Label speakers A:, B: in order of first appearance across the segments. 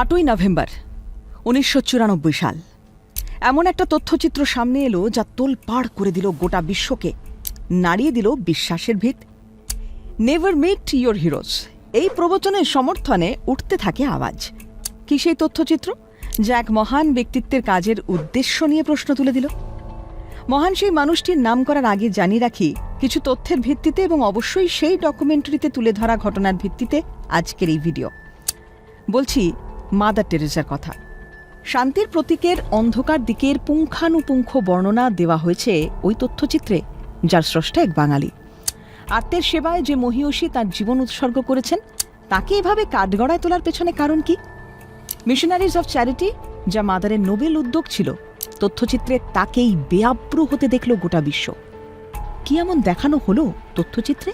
A: আটই নভেম্বর, উনিশশো চুরানব্বই সাল। এমন একটা তথ্যচিত্র সামনে এলো যা তোলপাড় করে দিল গোটা বিশ্বকে, নাড়িয়ে দিল বিশ্বাসের ভিত। নেভার মিট ইয়োর হিরোজ এই প্রবচনের সমর্থনে উঠতে থাকে আওয়াজ। কি সেই তথ্যচিত্র? যা এক মহান ব্যক্তিত্বের কাজের উদ্দেশ্য নিয়ে প্রশ্ন তুলে দিল। মহান সেই মানুষটির নাম করার আগে জানিয়ে রাখি, কিছু তথ্যের ভিত্তিতে এবং অবশ্যই সেই ডকুমেন্টারিতে তুলে ধরা ঘটনার ভিত্তিতে আজকের এই ভিডিও বলছি মাদার টেরেসার কথা। শান্তির প্রতীকের অন্ধকার দিকের পুঙ্খানুপুঙ্খ বর্ণনা দেওয়া হয়েছে ওই তথ্যচিত্রে, যার স্রষ্টা এক বাঙালি। আত্মের সেবায় যে মহিয়সী তার জীবন উৎসর্গ করেছেন, তাকে এভাবে কাঠগড়ায় তোলার পেছনে কারণ কি? মিশনারিজ অফ চ্যারিটি যা মাদারের নোবেল উদ্যোগ ছিল, তথ্যচিত্রে তাকেই বেআব্রু হতে দেখল গোটা বিশ্ব। কি এমন দেখানো হলো তথ্যচিত্রে?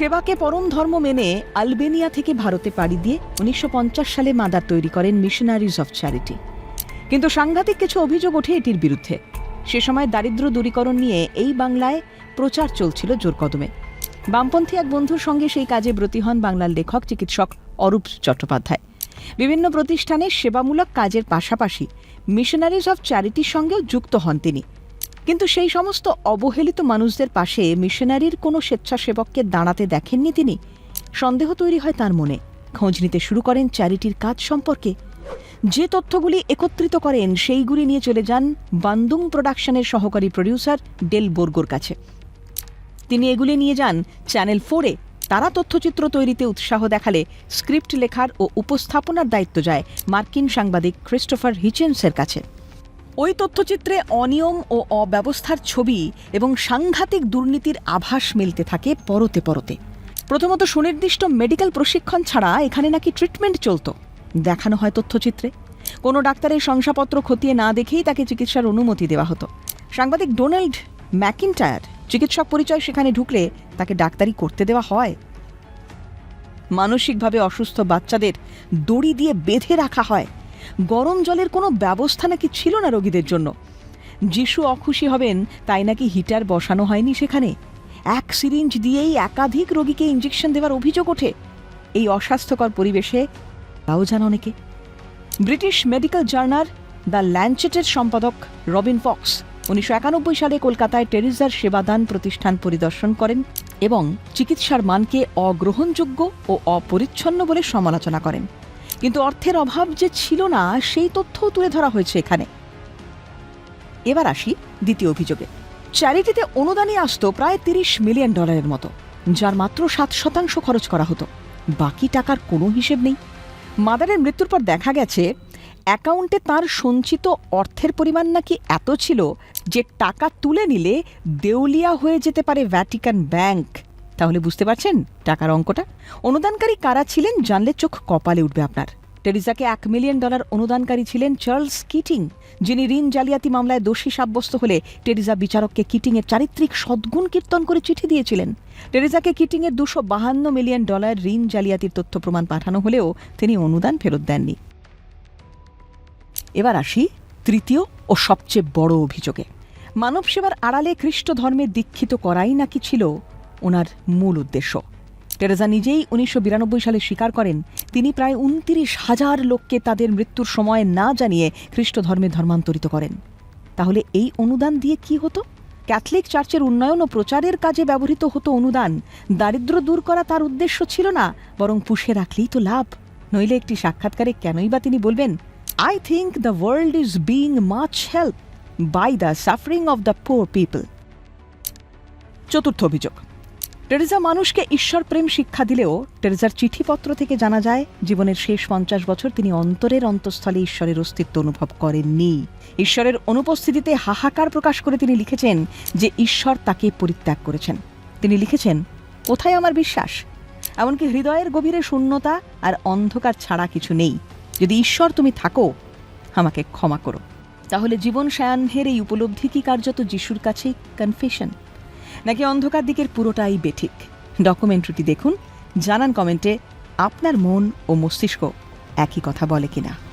A: সেবাকে পরম ধর্ম মেনে আলবেনিয়া থেকে ভারতে পাড়ি দিয়ে উনিশশো পঞ্চাশ সালে মাদার তৈরি করেন মিশনারিজ অফ চ্যারিটি কিন্তু সাংঘাতিক কিছু অভিযোগ ওঠে এটির বিরুদ্ধে। সে সময় দারিদ্র দূরীকরণ নিয়ে এই বাংলায় প্রচার চলছিল জোর কদমে। বামপন্থী এক বন্ধুর সঙ্গে সেই কাজে ব্রতী হন বাংলার লেখক, চিকিৎসক অরূপ চট্টোপাধ্যায়। বিভিন্ন প্রতিষ্ঠানে সেবামূলক কাজের পাশাপাশি মিশনারিজ অফ চ্যারিটির সঙ্গেও যুক্ত হন তিনি। কিন্তু সেই সমস্ত অবহেলিত মানুষদের পাশে মিশনারির কোনো স্বেচ্ছাসেবককে দাঁড়াতে দেখেননি তিনি। সন্দেহ তৈরি হয় তার মনে। খোঁজ নিতে শুরু করেন চ্যারিটির কাজ সম্পর্কে। যে তথ্যগুলি একত্রিত করেন, সেইগুলি নিয়ে চলে যান বান্দুং প্রোডাকশনের সহকারী প্রডিউসার ডেল বোর্গোর কাছে। তিনি এগুলি নিয়ে যান চ্যানেল ফোরে। তারা তথ্যচিত্র তৈরিতে উৎসাহ দেখালে, স্ক্রিপ্ট লেখার ও উপস্থাপনার দায়িত্ব যায় মার্কিন সাংবাদিক ক্রিস্টোফার হিচেন্সের কাছে। ওই তথ্যচিত্রে অনিয়ম ও অব্যবস্থার ছবি এবং সাংঘাতিক দুর্নীতির আভাস মিলতে থাকে পরতে পরতে। প্রথমত সুনির্দিষ্ট মেডিকেল প্রশিক্ষণ ছাড়া এখানে নাকি ট্রিটমেন্ট চলতো। দেখানো হয় তথ্যচিত্রে। কোনো ডাক্তারের শংসাপত্র খতিয়ে না দেখেই তাকে চিকিৎসার অনুমতি দেওয়া হতো। সাংবাদিক ডোনাল্ড ম্যাকিনটায়ার চিকিৎসক পরিচয় সেখানে ঢুকলে তাকে ডাক্তারি করতে দেওয়া হয়। মানসিকভাবে অসুস্থ বাচ্চাদের দড়ি দিয়ে বেঁধে রাখা হয়। গরম জলের কোনো ব্যবস্থা নাকি ছিল না রোগীদের জন্য? যিশু অখুশি হবেন, তাই নাকি হিটার বসানো হয়নি সেখানে? এক সিরিঞ্জ দিয়েই একাধিক রোগীকে ইঞ্জেকশন দেওয়ার অভিযোগ ওঠে। এই অস্বাস্থ্যকর পরিবেশে তাও জান অনেকে। ব্রিটিশ মেডিকেল জার্নাল দ্য ল্যাঞ্চেটের সম্পাদক রবিন ফক্স উনিশশো একানব্বই সালে কলকাতায় টেরিজার সেবাদান প্রতিষ্ঠান পরিদর্শন করেন এবং চিকিৎসার মানকে অগ্রহণযোগ্য ও অপরিচ্ছন্ন বলে সমালোচনা করেন। কিন্তু অর্থের অভাব যে ছিল না, সেই তথ্যও তুলে ধরা হয়েছে এখানে। এবার আসি দ্বিতীয় অভিযোগে। চ্যারিটিতে অনুদানই আসতো প্রায় তিরিশ মিলিয়ন ডলারের মতো, যার মাত্র সাত শতাংশ খরচ করা হতো। বাকি টাকার কোনো হিসেব নেই। মাদারের মৃত্যুর পর দেখা গেছে, অ্যাকাউন্টে তার সঞ্চিত অর্থের পরিমাণ নাকি এত ছিল যে টাকা তুলে নিলে দেউলিয়া হয়ে যেতে পারে ভ্যাটিকান ব্যাংক। তাহলে বুঝতে পারছেন টাকার অঙ্কটা? অনুদানকারী কারা ছিলেন জানলে চোখ কপালে উঠবে আপনার। টেরিজাকে এক মিলিয়ন ডলার অনুদানকারী ছিলেন চার্লস কিটিং, যিনি ঋণ জালিয়াতি মামলায় দোষী সাব্যস্ত হলে টেরিজা বিচারককে কিটিংয়ের চারিত্রিক সদ্গুণ কীর্তন করে চিঠি দিয়েছিলেন। টেরিজাকে কিটিংয়ের দুশো বাহান্ন মিলিয়ন ডলার ঋণ জালিয়াতির তথ্য প্রমাণ পাঠানো হলেও তিনি অনুদান ফেরত দেননি। এবার আসি তৃতীয় ও সবচেয়ে বড় অভিযোগে। মানব সেবার আড়ালে খ্রিস্ট ধর্মে দীক্ষিত করাই নাকি ছিল ওনার মূল উদ্দেশ্য। টেরেজা নিজেই উনিশশো বিরানব্বই সালে স্বীকার করেন, তিনি প্রায় উনতিরিশ হাজার লোককে তাদের মৃত্যুর সময় না জানিয়ে খ্রিস্ট ধর্মে ধর্মান্তরিত করেন। তাহলে এই অনুদান দিয়ে কি হতো? ক্যাথলিক চার্চের উন্নয়ন ও প্রচারের কাজে ব্যবহৃত হতো অনুদান। দারিদ্র দূর করা তার উদ্দেশ্য ছিল না, বরং পুষে রাখলেই তো লাভ। নইলে একটি সাক্ষাৎকারে কেনই বা তিনি বলবেন I think the world is being much help by the suffering of the poor people চতুর্থ অভিযোগ। টেরেজা মানুষকে ঈশ্বর প্রেম শিক্ষা দিলেও টেরেজার চিঠিপত্র থেকে জানা যায়, জীবনের শেষ পঞ্চাশ বছর তিনি অন্তরের অন্তঃস্থলে ঈশ্বরের অস্তিত্ব অনুভব করেননি। ঈশ্বরের অনুপস্থিতিতে হাহাকার প্রকাশ করে তিনি লিখেছেন যে ঈশ্বর তাকে পরিত্যাগ করেছেন। তিনি লিখেছেন, কোথায় আমার বিশ্বাস? এমনকি হৃদয়ের গভীরে শূন্যতা আর অন্ধকার ছাড়া কিছু নেই। যদি ঈশ্বর তুমি থাকো, আমাকে ক্ষমা করো। তাহলে জীবন সায়াহ্নের এই উপলব্ধি কি কার্যত যিশুর কাছেই কনফেশন নাকি অন্ধকার দিকের পুরোটাই বেঠিক? ডকুমেন্টারিটি দেখুন, জানান কমেন্টে, আপনার মন ও মস্তিষ্ক একই কথা বলে কিনা।